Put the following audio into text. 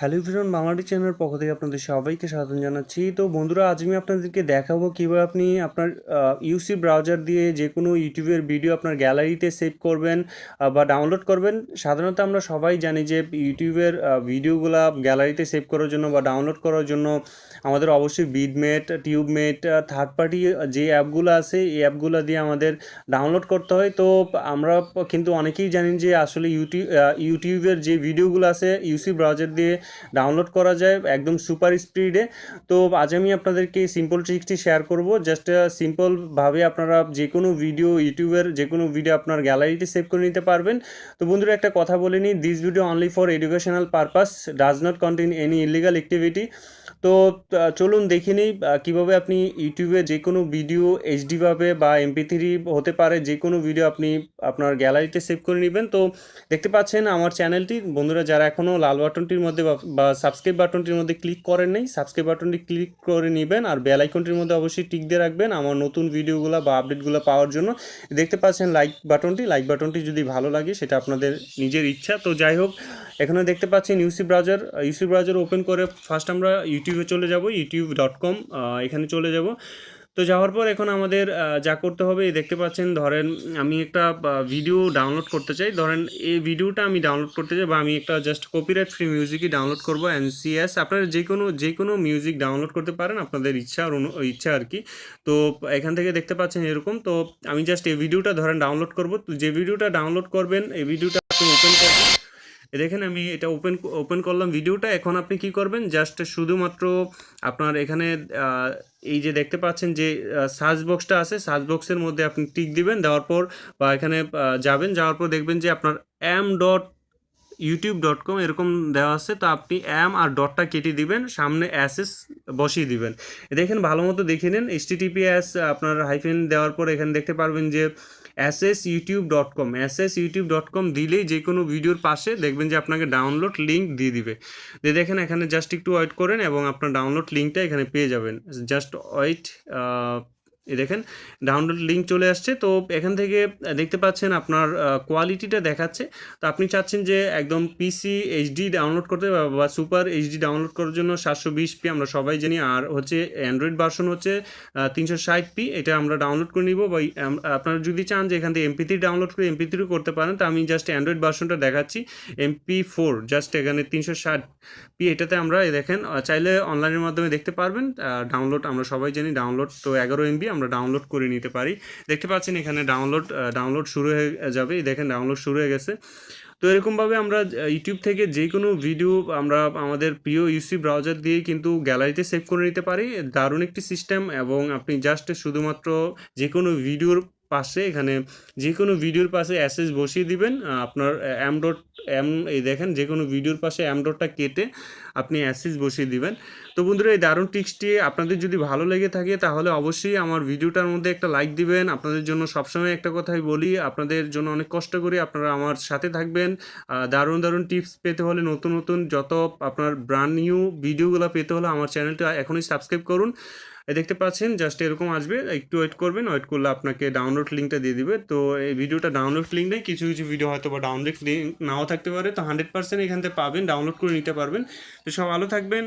Hello ফিরন বাংলাটি চ্যানেলের পক্ষ থেকে আপনাদের সবাইকে স্বাগত জানাচ্ছি। তো বন্ধুরা, আজ আমি আপনাদেরকে দেখাবো কীভাবে আপনি আপনার ইউসি ব্রাউজার দিয়ে যে কোনো ইউটিউবের ভিডিও আপনার গ্যালারিতে সেভ করবেন বা ডাউনলোড করবেন। সাধারণত আমরা সবাই জানি যে ইউটিউবের ভিডিওগুলো গ্যালারিতে সেভ করার জন্য বা ডাউনলোড করার জন্য আমাদের অবশ্যই বিডমেট টিউবমেট থার্ড পার্টি যে অ্যাপগুলো আছে, এই অ্যাপগুলো দিয়ে আমাদের ডাউনলোড করতে হয়। তো আমরা কিন্তু অনেকেই জানেন যে আসলে ইউটিউব ইউটিউবের যে ভিডিওগুলো আছে ইউসি ব্রাউজার দিয়ে ডাউনলোড করা যায় একদম সুপার স্পিডে তো আজ আমি আপনাদেরকে সিম্পল ট্রিক্সটি শেয়ার করব। জাস্ট সিম্পলভাবে আপনারা যে কোনো ভিডিও ইউটিউবের যে কোনো ভিডিও আপনার গ্যালারিতে সেভ করে নিতে পারবেন। তো বন্ধুরা, একটা কথা বলে নিই this video only for educational purpose does not contain any illegal activity তো চলুন দেখে নিই কীভাবে আপনি ইউটিউবে যে কোনো ভিডিও এইচডিভাবে বা এমপি থ্রি হতে পারে যে কোনো ভিডিও আপনি আপনার গ্যালারিতে সেভ করে নেবেন। তো দেখতে পাচ্ছেন আমার চ্যানেলটি বন্ধুরা, যারা এখনও লাল বাটনটির মধ্যে বা- বা সাবস্ক্রাইব বাটনটির মধ্যে ক্লিক করেন নাই সাবস্ক্রাইব বাটনটি ক্লিক করে নেবেন আর বেল আইকনটির মধ্যে অবশ্যই টিক দিয়ে রাখবেন আমার নতুন ভিডিওগুলো বা আপডেটগুলো পাওয়ার জন্য। দেখতে পাচ্ছেন লাইক বাটনটি লাইক বাটনটি যদি ভালো লাগে সেটা আপনাদের নিজের ইচ্ছা। তো যাই হোক, এখানে দেখতে পাচ্ছেন UC browser UC browser open করে ফার্স্ট আমরা ইউটিউবে চলে যাব ইউটিউব ডট কম এখানে চলে যাব। তো যাওয়ার পর এখন আমাদের যা করতে হবে দেখতে পাচ্ছেন, ধরেন আমি একটা ভিডিও ডাউনলোড করতে চাই। ধরেন এই ভিডিওটা আমি ডাউনলোড করতে চাই বা আমি একটা জাস্ট কপিরাইট ফ্রি মিউজিকই ডাউনলোড করব এনসিএস আপনারা যে কোনো যে কোনো মিউজিক ডাউনলোড করতে পারেন, আপনাদের ইচ্ছা আর ইচ্ছা আর কি। তো এখান থেকে দেখতে পাচ্ছেন এরকম। তো আমি জাস্ট এই ভিডিওটা ধরেন ডাউনলোড করব। তো যে ভিডিওটা ডাউনলোড করবেন, এই ভিডিওটা আপনি ওপেন করবেন। দেখেন আমি এটা ওপেন ওপেন করলাম ভিডিওটা এখন আপনি কি করবেন? জাস্ট শুধুমাত্র আপনার এখানে এই যে দেখতে পাচ্ছেন যে সার্চ বক্সটা আছে সার্চ বক্সের মধ্যে আপনি টিক দিবেন, দেওয়ার পর বা এখানে যাবেন। যাওয়ার পর দেখবেন যে আপনার M dot YouTube dot com এরকম দেওয়া আছে। তো আপনি এম আর ডটটা কেটে দিবেন, সামনে অ্যাসেস বসিয়ে দিবেন। দেখেন ভালো মতো দেখে নিন। টিপিএস আপনার হাইফেন দেওয়ার পর এখানে দেখতে পারবেন যে S S YouTube dot com S S YouTube dot com দিলেই যে কোনো ভিডিওর পাশে দেখবেন যে আপনাকে ডাউনলোড লিঙ্ক দিয়ে দিবে। দিয়ে দেখেন এখানে জাস্ট একটু ওয়েট করেন এবং আপনার ডাউনলোড লিঙ্কটা এখানে পেয়ে যাবেন। জাস্ট ওয়েট এই দেখেন ডাউনলোড লিঙ্ক চলে আসছে। তো এখান থেকে দেখতে পাচ্ছেন আপনার কোয়ালিটিটা দেখাচ্ছে। তো আপনি চাচ্ছেন যে একদম পিসি এইচডি ডাউনলোড করতে বা- সুপার এইচডি ডাউনলোড করার জন্য সাতশো বিশ পি আমরা সবাই জানি। আর হচ্ছে অ্যান্ড্রয়েড ভার্সন হচ্ছে তিনশো ষাট পি এটা আমরা ডাউনলোড করে নিব। বা আপনারা যদি চান যে এখান থেকে এমপি থ্রি ডাউনলোড করে এমপি থ্রি করতে পারেন, তো আমি জাস্ট অ্যান্ড্রয়েড ভার্সনটা দেখাচ্ছি। এমপি ফোর জাস্ট এখানে তিনশো ষাট পি এটাতে আমরা দেখেন চাইলে অনলাইনের মাধ্যমে দেখতে পারবেন। ডাউনলোড আমরা সবাই জানি ডাউনলোড তো এগারো এমবি আমরা ডাউনলোড করে নিতে পারি। দেখতে পাচ্ছেন এখানে ডাউনলোড ডাউনলোড শুরু হয়ে যাবে। দেখেন ডাউনলোড শুরু হয়ে গেছে। তো এরকমভাবে আমরা ইউটিউব থেকে যে কোনো ভিডিও আমরা আমাদের প্রিয় ইউসি ব্রাউজার দিয়ে কিন্তু গ্যালারিতে সেভ করে নিতে পারি। দারুণ একটি সিস্টেম এবং আপনি জাস্ট শুধুমাত্র যে কোনো ভিডিওর পাশে এখানে যে কোনো ভিডিওর পাশে অ্যাসেস বসিয়ে দিবেন আপনার এম ডট এই দেখেন যে কোনো ভিডিওর পাশে এম ডটটা কেটে আপনি অ্যাসেস বসিয়ে দিবেন। তো বন্ধুরা, এই দারুণ টিক্সটি আপনাদের যদি ভালো লেগে থাকে, তাহলে অবশ্যই আমার ভিডিওটার মধ্যে একটা লাইক দিবেন। আপনাদের জন্য সবসময় একটা কথাই বলি, আপনাদের জন্য অনেক কষ্ট করি, আপনারা আমার সাথে থাকবেন। দারুণ দারুণ টিপস পেতে হলে, নতুন নতুন যত আপনার ব্র্যান্ড নিউ ভিডিওগুলো পেতে হলে, আমার চ্যানেলটা এখনই সাবস্ক্রাইব করুন। দেখতে পাচ্ছেন জাস্ট এরকম আসবে। একটু ওয়েট করবেন ওয়েট করলে আপনাকে ডাউনলোড লিঙ্কটা দিয়ে দিবে। তো এই ভিডিওটা ডাউনলোড লিঙ্ক নেই, কিছু কিছু ভিডিও হয়তো বা ডাউনলোড লিঙ্ক নাও থাকতে পারে। তো হান্ড্রেড পার্সেন্ট এখান থেকে পাবেন ডাউনলোড করে নিতে পারবেন। তো সব ভালো থাকবেন।